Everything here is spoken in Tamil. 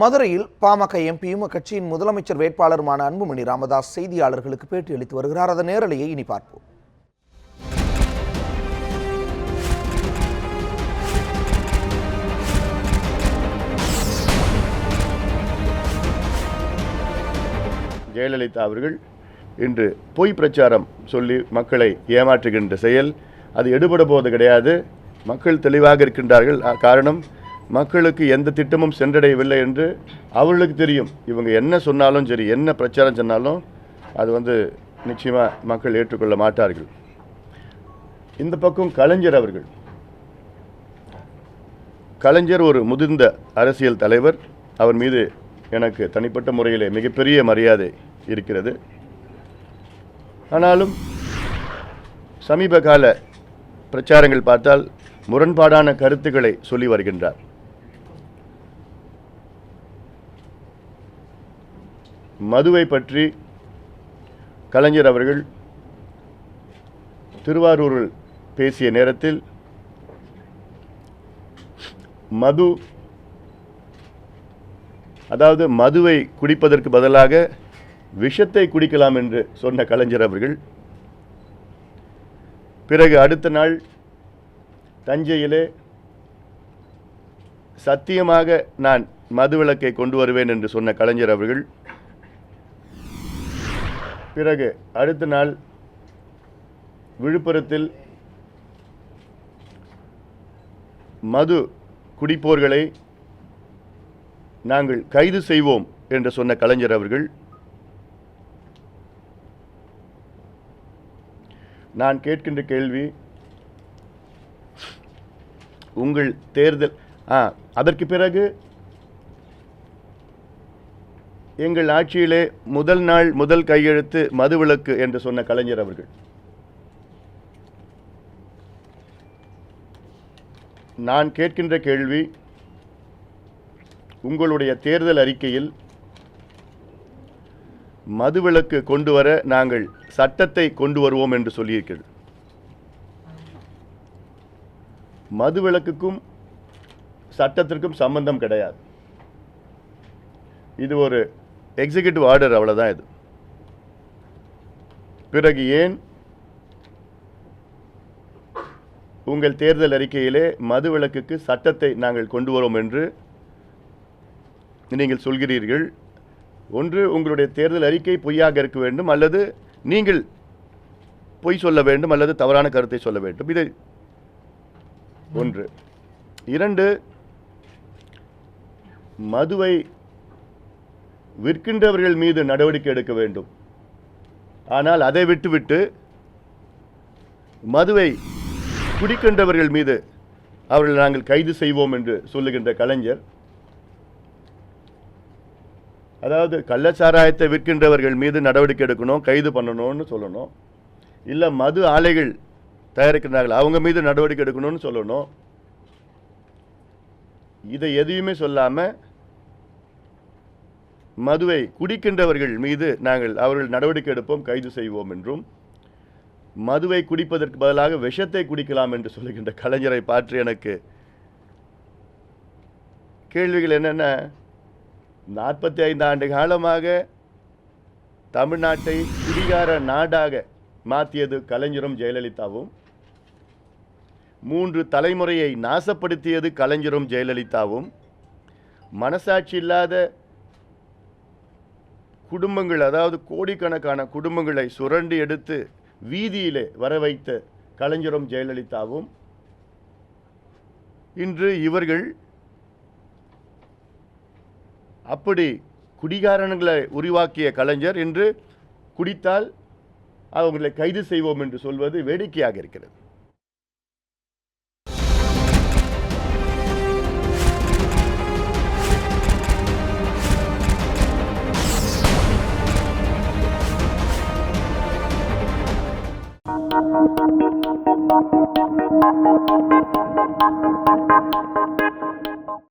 மதுரையில் பாமக எம்பியும் அக்கட்சியின் முதலமைச்சர் வேட்பாளருமான அன்புமணி ராமதாஸ் செய்தியாளர்களுக்கு பேட்டி அளித்து வருகிறார். அதன் நேரலையை இனி பார்ப்போம். ஜெயலலிதா அவர்கள் இன்று பொய் பிரச்சாரம் சொல்லி மக்களை ஏமாற்றுகின்ற செயல். அது எடுபட போவது கிடையாது. மக்கள் தெளிவாக இருக்கின்றார்கள். காரணம் மக்களுக்கு எந்த திட்டமும் சென்றடையவில்லை என்று அவர்களுக்கு தெரியும். இவங்க என்ன சொன்னாலும் சரி என்ன பிரச்சாரம் சொன்னாலும் அது வந்து நிச்சயமாக மக்கள் ஏற்றுக்கொள்ள மாட்டார்கள். இந்த பக்கம் கலைஞர் அவர்கள். கலைஞர் ஒரு முதிர்ந்த அரசியல் தலைவர். அவர் மீது எனக்கு தனிப்பட்ட முறையிலே மிகப்பெரிய மரியாதை இருக்கிறது. ஆனாலும் சமீப கால பிரச்சாரங்கள் பார்த்தால் முரண்பாடான கருத்துக்களை சொல்லி வருகின்றார். மதுவை பற்றி கலைஞர் அவர்கள் திருவாரூரில் பேசிய நேரத்தில் மது அதாவது மதுவை குடிப்பதற்கு பதிலாக விஷத்தை குடிக்கலாம் என்று சொன்ன கலைஞர் அவர்கள் பிறகு அடுத்த நாள் தஞ்சையிலே சத்தியமாக நான் மதுவிலக்கை கொண்டு வருவேன் என்று சொன்ன கலைஞர் அவர்கள் பிறகு அடுத்த நாள் விழுப்புரத்தில் மது குடிப்போர்களை நாங்கள் கைது செய்வோம் என்று சொன்ன கலைஞர் அவர்கள் நான் கேட்கின்ற கேள்வி உங்கள் தேர்தல் ஆ அதற்கு பிறகு எங்கள் ஆட்சியிலே முதல் நாள் முதல் கையெழுத்து மதுவிலக்கு என்று சொன்ன கலைஞர் அவர்கள். நான் கேட்கின்ற கேள்வி உங்களுடைய தேர்தல் அறிக்கையில் மதுவிலக்கு கொண்டு வர நாங்கள் சட்டத்தை கொண்டு வருவோம் என்று சொல்லியிருக்கிறது. மதுவிலக்குக்கும் சட்டத்திற்கும் சம்பந்தம் கிடையாது. இது ஒரு எக்ஸிகியூட்டிவ் ஆர்டர் அவ்வளோதான் இது. பிறகு ஏன் உங்கள் தேர்தல் அறிக்கையிலே மதுவிலக்குக்கு சட்டத்தை நாங்கள் கொண்டு வரோம் என்று நீங்கள் சொல்கிறீர்கள்? ஒன்று உங்களுடைய தேர்தல் அறிக்கை பொய்யாக இருக்க வேண்டும் அல்லது நீங்கள் பொய் சொல்ல வேண்டும் அல்லது தவறான கருத்தை சொல்ல வேண்டும். இதை ஒன்று. இரண்டு மதுவை விற்கின்றவர்கள் மீது நடவடிக்கை எடுக்க வேண்டும். ஆனால் அதை விட்டுவிட்டு மதுவை குடிக்கின்றவர்கள் மீது அவர்கள் நாங்கள் கைது செய்வோம் என்று சொல்லுகின்ற கலைஞர். அதாவது கள்ளச்சாராயத்தை விற்கின்றவர்கள் மீது நடவடிக்கை எடுக்கணும் கைது பண்ணணும்னு சொல்லணும். இல்லை மது ஆலைகள் தயாரிக்கிறார்கள் அவங்க மீது நடவடிக்கை எடுக்கணும்னு சொல்லணும். இதை எதையுமே சொல்லாமல் மதுவை குடிக்கின்றவர்கள் மீது நாங்கள் அவர்கள் நடவடிக்கை எடுப்போம் கைது செய்வோம் என்றும் மதுவை குடிப்பதற்கு பதிலாக விஷத்தை குடிக்கலாம் என்று சொல்லுகின்ற கலைஞரை பார்த்து எனக்கு கேள்விகள் என்னென்ன? நாற்பத்தி ஐந்து ஆண்டு காலமாக தமிழ்நாட்டை குடிகார நாடாக மாற்றியது கலைஞரும் ஜெயலலிதாவும் மூன்று தலைமுறையை நாசப்படுத்தியது கலைஞரும் ஜெயலலிதாவும் மனசாட்சி இல்லாத குடும்பங்கள் அதாவது கோடிக்கணக்கான குடும்பங்களை சுரண்டி எடுத்து வீதியிலே வர வைத்த கலைஞரும் ஜெயலலிதாவும் இன்று இவர்கள் அப்படி குடிகாரன்களை உருவாக்கிய கலைஞர் இன்று குடித்தால் அவங்களை கைது செய்வோம் என்று சொல்வது வேடிக்கையாக இருக்கிறது.